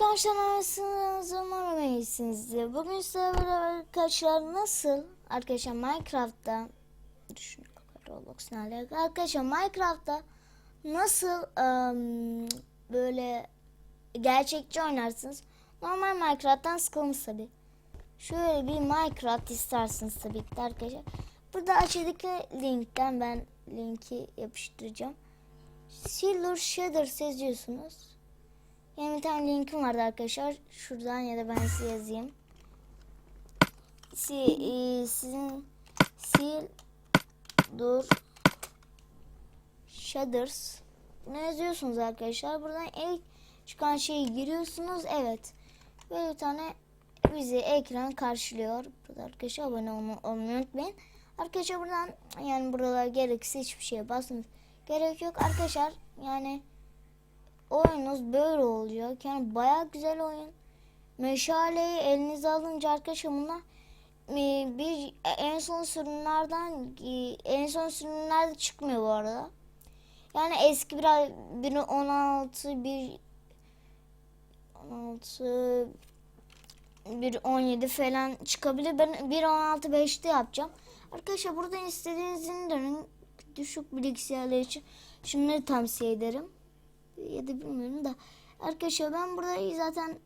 Arkadaşlar nasılsınız? Umarım iyisinizdir. Bugün sizlerle beraber arkadaşlar nasıl arkadaşlar Minecraft'ta düşün Roblox ne alaka? Arkadaşlar Minecraft'ta nasıl ım, böyle gerçekçi oynarsınız? Normal Minecraft'tan sıkılmış tabi. Şöyle bir Minecraft istersiniz tabii ki arkadaşlar. Burada aşağıdaki linkten ben linki yapıştıracağım. Silver Shader seziyorsunuz. Benim bir tane linkim vardı arkadaşlar. Şuradan ya da ben size yazayım. Si, e, sizin sil dur shaders ne yazıyorsunuz arkadaşlar? Buradan ilk çıkan şeyi giriyorsunuz. Evet. Böyle bir tane bizi ekran karşılıyor. Burada arkadaşlar abone olma- olmayı unutmayın. Arkadaşlar buradan yani buralar gereksiz hiçbir şeye basmanız gerek yok. Arkadaşlar yani oyununuz böyle olacak. Yani baya güzel oyun. Meşaleyi elinize alınca arkadaşlar bunlar e, bir en son sürümlerden e, en son sürümlerde çıkmıyor bu arada. Yani eski bir bir 16 bir 16 bir 17 falan çıkabilir. Ben bir 16 5'te yapacağım. Arkadaşlar buradan istediğiniz indirin. Düşük bilgisayarlar için şunları tavsiye ederim ya da bilmiyorum da arkadaşlar ben burada zaten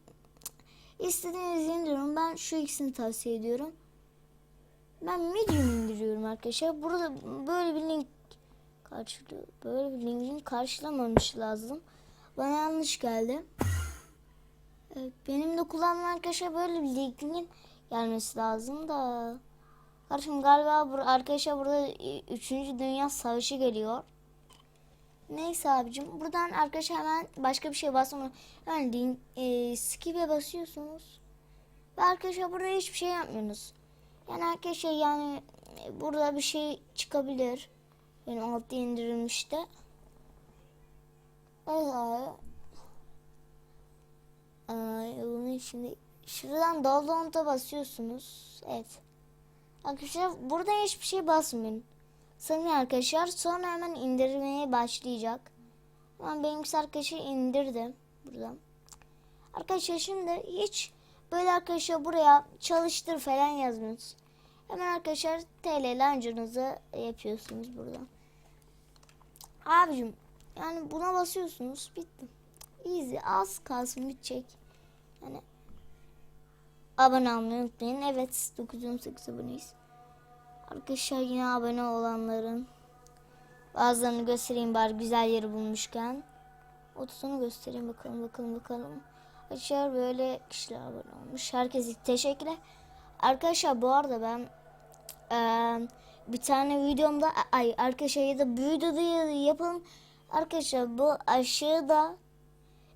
istediğinizi indiriyorum. Ben şu ikisini tavsiye ediyorum. Ben medium indiriyorum arkadaşlar. Burada böyle bir link karşılıyor. Böyle bir linkin karşılamamış lazım. Bana yanlış geldi. Benim de kullandığım arkadaşlar böyle bir linkin gelmesi lazım da. Kardeşim galiba bur arkadaşlar burada 3. Dünya Savaşı geliyor. Neyse abicim buradan arkadaşlar hemen başka bir şey basmıyor. Yani link, e, skip'e basıyorsunuz. Ve arkadaşlar burada hiçbir şey yapmıyorsunuz. Yani arkadaşlar yani e, burada bir şey çıkabilir. Benim altta indirilmişti. Evet. Ay, bunu şimdi şuradan download'a basıyorsunuz. Evet. Arkadaşlar burada hiçbir şey basmayın. Sanırım arkadaşlar sonra hemen indirmeye başlayacak. Ben benimkisi arkadaşlar indirdim buradan. Arkadaşlar şimdi hiç böyle arkadaşlar buraya çalıştır falan yazmıyorsunuz. Hemen arkadaşlar TL launcher'ınızı yapıyorsunuz buradan. Abicim yani buna basıyorsunuz bitti. Easy az kalsın bitecek. Yani abone olmayı unutmayın. Evet 918 aboneyiz. Arkadaşlar yine abone olanların bazılarını göstereyim bari güzel yeri bulmuşken. 30'unu göstereyim bakalım bakalım bakalım. Arkadaşlar böyle kişiler abone olmuş. Herkese teşekkürler. Arkadaşlar bu arada ben eee, bir tane videomda ay arkadaşlar ya da bir videoda yapalım. Arkadaşlar bu aşağıda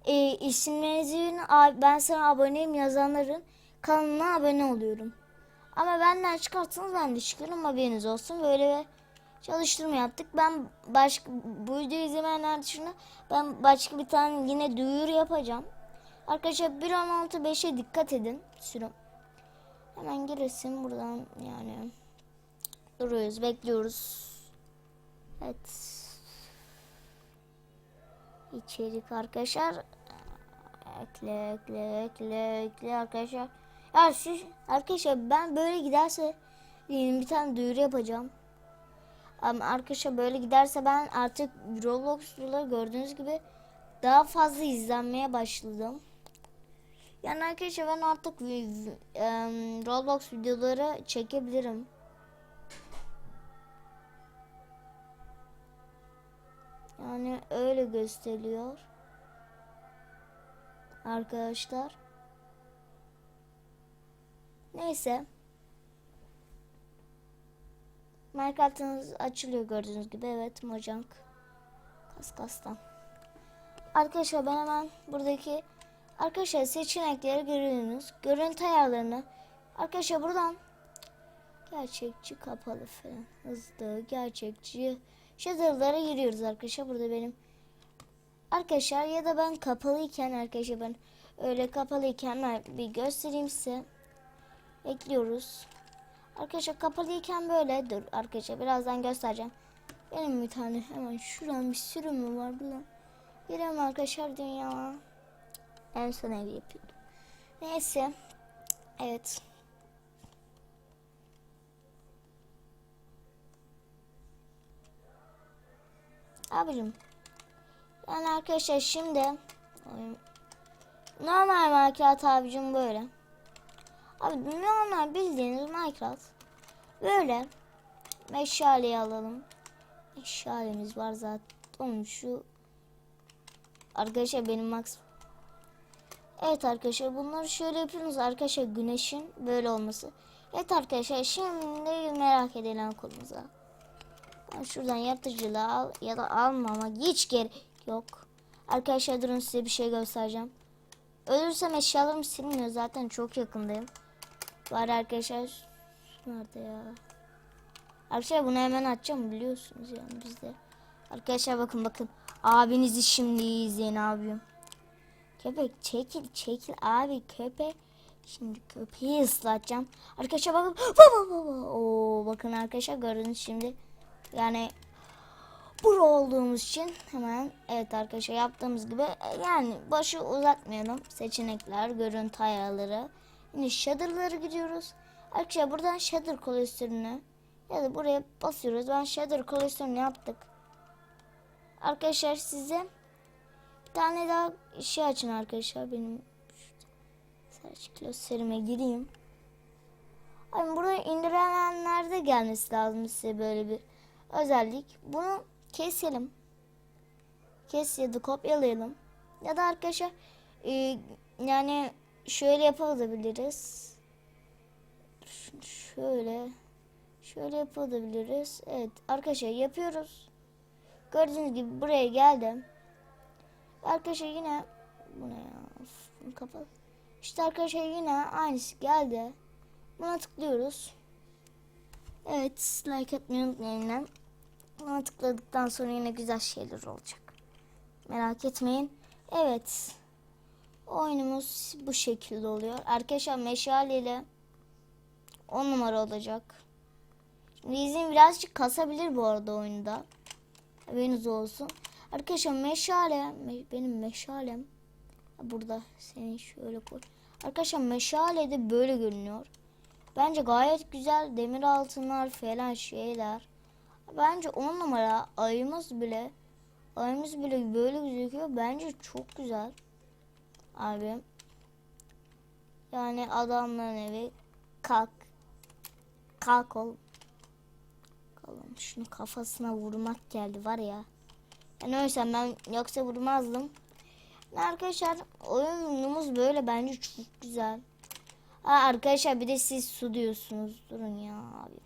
e, isimlerinizi ben sana aboneyim yazanların kanalına abone oluyorum. Ama benden çıkartsanız ben de çıkarım haberiniz olsun. Böyle çalıştırma yaptık. Ben başka bu videoyu izlemeyenler dışında ben başka bir tane yine duyuru yapacağım. Arkadaşlar 1.16.5'e dikkat edin. Sürüm. Hemen giresin buradan yani. Duruyoruz bekliyoruz. Evet. İçerik arkadaşlar. Ekle ekle ekle ekle arkadaşlar. Ya siz arkadaşlar ben böyle giderse bir tane duyuru yapacağım. Ama arkadaşlar böyle giderse ben artık Roblox videoları gördüğünüz gibi daha fazla izlenmeye başladım. Yani arkadaşlar ben artık em, Roblox videoları çekebilirim. Yani öyle gösteriyor. Arkadaşlar. Neyse. Minecraft'ınız açılıyor gördüğünüz gibi. Evet Mojang. Kaskas'tan. Arkadaşlar ben hemen buradaki arkadaşlar seçenekleri görüyorsunuz. Görüntü ayarlarını arkadaşlar buradan gerçekçi kapalı falan hızlı gerçekçi shader'lara giriyoruz arkadaşlar. Burada benim arkadaşlar ya da ben kapalıyken arkadaşlar ben öyle kapalıyken bir göstereyim size. Ekliyoruz. Arkadaşlar kapalıyken böyle dur arkadaşlar birazdan göstereceğim. Benim bir tane hemen şuradan bir sürümü var buradan. Girelim arkadaşlar dünya. En son ev yapıyordum. Neyse. Evet. Abicim. Yani arkadaşlar şimdi normal Minecraft abicim böyle. Abi normal bildiğiniz Minecraft. Böyle meşaleyi alalım. Meşalemiz var zaten. Oğlum şu arkadaşlar benim max Evet arkadaşlar bunları şöyle yapıyoruz arkadaşlar güneşin böyle olması. Evet arkadaşlar şimdi merak edilen konumuza. Ben şuradan yaratıcılığı al ya da almama hiç gerek yok. Arkadaşlar durun size bir şey göstereceğim. Ölürsem eşyalarım silmiyor zaten çok yakındayım. Var arkadaşlar. Nerede ya? Arkadaşlar bunu hemen açacağım biliyorsunuz yani bizde. Arkadaşlar bakın bakın. Abinizi şimdi izleyin abim. Köpek çekil çekil abi köpek. Şimdi köpeği ıslatacağım. Arkadaşlar bakın. Baba. Oo bakın arkadaşlar gördünüz şimdi. Yani pro olduğumuz için hemen evet arkadaşlar yaptığımız gibi yani başı uzatmayalım. Seçenekler, görüntü ayarları. Yine shader'lara gidiyoruz. Arkadaşlar buradan shader klasörünü ya da buraya basıyoruz. Ben shader klasörünü yaptık. Arkadaşlar size bir tane daha şey açın arkadaşlar. Benim search klasörüme gireyim. Abi buraya indirenlerde gelmesi lazım size böyle bir özellik. Bunu keselim. Kes ya da kopyalayalım. Ya da arkadaşlar e, yani şöyle yapabiliriz. Şöyle şöyle yapabiliriz. Evet arkadaşlar yapıyoruz. Gördüğünüz gibi buraya geldim. Arkadaşlar yine bu ne ya? Bunu kapat. İşte arkadaşlar yine aynısı geldi. Buna tıklıyoruz. Evet like atmayı unutmayın. Buna tıkladıktan sonra yine güzel şeyler olacak. Merak etmeyin. Evet. Oyunumuz bu şekilde oluyor. Arkadaşlar meşaleyle 10 numara olacak. Şimdi izin birazcık kasabilir bu arada oyunda. Haberiniz olsun. Arkadaşlar meşale me- benim meşalem burada senin şöyle koy. Arkadaşlar meşale de böyle görünüyor. Bence gayet güzel demir altınlar falan şeyler. Bence 10 numara ayımız bile ayımız bile böyle gözüküyor. Bence çok güzel. Abi. Yani adamların evi kalk. Kalk ol. Kalın şunu kafasına vurmak geldi var ya. Yani öylesem ben yoksa vurmazdım. Arkadaşlar oyunumuz böyle bence çok güzel. Ha, arkadaşlar bir de siz su diyorsunuz. Durun ya abi.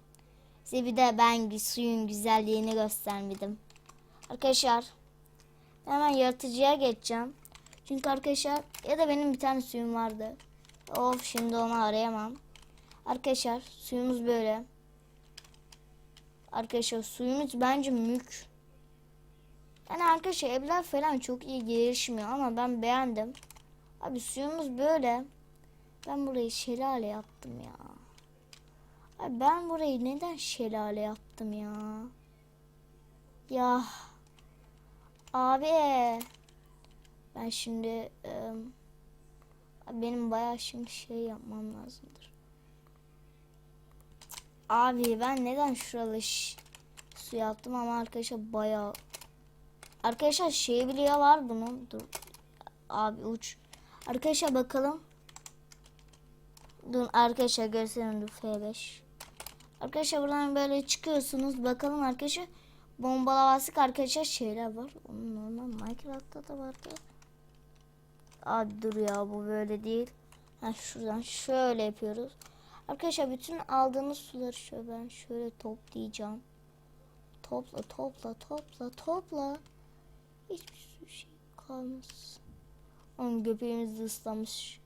Size bir de ben suyun güzelliğini göstermedim. Arkadaşlar hemen yaratıcıya geçeceğim. Çünkü arkadaşlar ya da benim bir tane suyum vardı. Of şimdi onu arayamam. Arkadaşlar suyumuz böyle. Arkadaşlar suyumuz bence mük. Yani arkadaşlar evler falan çok iyi gelişmiyor ama ben beğendim. Abi suyumuz böyle. Ben burayı şelale yaptım ya. Abi ben burayı neden şelale yaptım ya? Ya. Abi. Ben şimdi e, benim bayağı şimdi şey yapmam lazımdır. Abi ben neden şuralı ş- su yaptım ama arkadaşlar bayağı Arkadaşlar şey bile var bunun. Dur. Abi uç. Arkadaşlar bakalım. Dur arkadaşlar gösterin dur F5. Arkadaşlar buradan böyle çıkıyorsunuz. Bakalım arkadaşlar. Bombalavasık arkadaşlar şeyler var. Onun normal Minecraft'ta da vardı. Abi dur ya bu böyle değil. Ha şuradan şöyle yapıyoruz. Arkadaşlar bütün aldığınız suları şöyle ben şöyle toplayacağım. Topla topla topla topla. Hiçbir şey kalmaz. Onun göbeğimiz de ıslamış.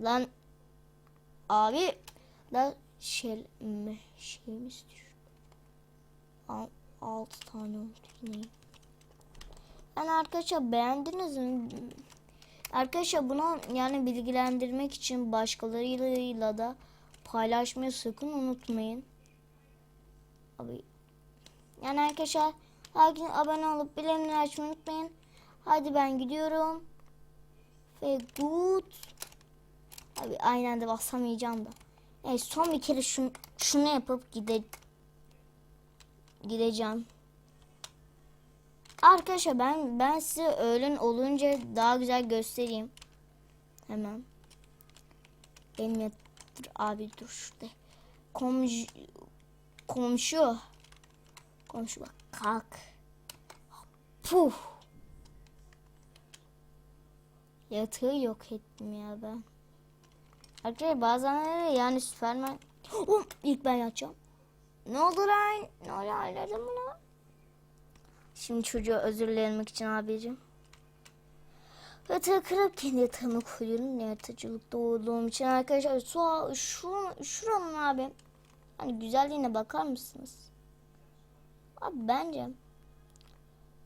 Lan abi lan şey şeyimiz düştü. Al, altı tane oldu yine. Yani arkadaşlar beğendiniz mi? Arkadaşlar bunu yani bilgilendirmek için başkalarıyla da paylaşmayı sakın unutmayın. Abi yani arkadaşlar like abone olup bildirimleri açmayı unutmayın. Hadi ben gidiyorum. Ve good. Abi aynı anda basamayacağım da. Evet son bir kere şunu, şunu yapıp gide gideceğim. Arkadaşlar ben ben size öğlen olunca daha güzel göstereyim. Hemen. Benim ya- dur abi dur şurada. Komşu komşu komşu bak kalk. Puh. Yatağı yok ettim ya ben. Arkadaşlar bazen yani Süperman. Oh, ilk ben yatacağım. Ne oldu lan? Ne oldu ağladın mı lan? Şimdi çocuğa özür dilemek için abicim. Yatağı kırıp kendi yatağımı koyuyorum. Yaratıcılıkta olduğum için arkadaşlar. Su, şu, şuranın abi. Hani güzelliğine bakar mısınız? Abi bence.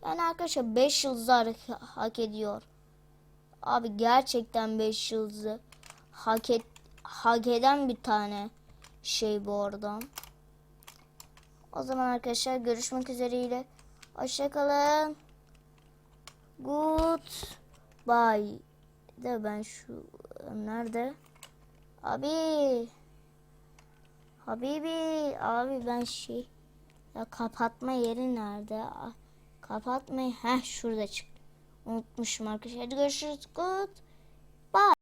Yani arkadaşlar 5 yıldızı hak ediyor. Abi gerçekten 5 yıldızı hak, et, hak eden bir tane şey bu arada. O zaman arkadaşlar görüşmek üzereyle. Hoşçakalın. Good. Bye. De ben şu nerede? Abi. Habibi. Abi ben şey. Ya kapatma yeri nerede? Ah, Kapatmayı. Heh şurada çık. Unutmuşum arkadaşlar. Hadi görüşürüz. Good.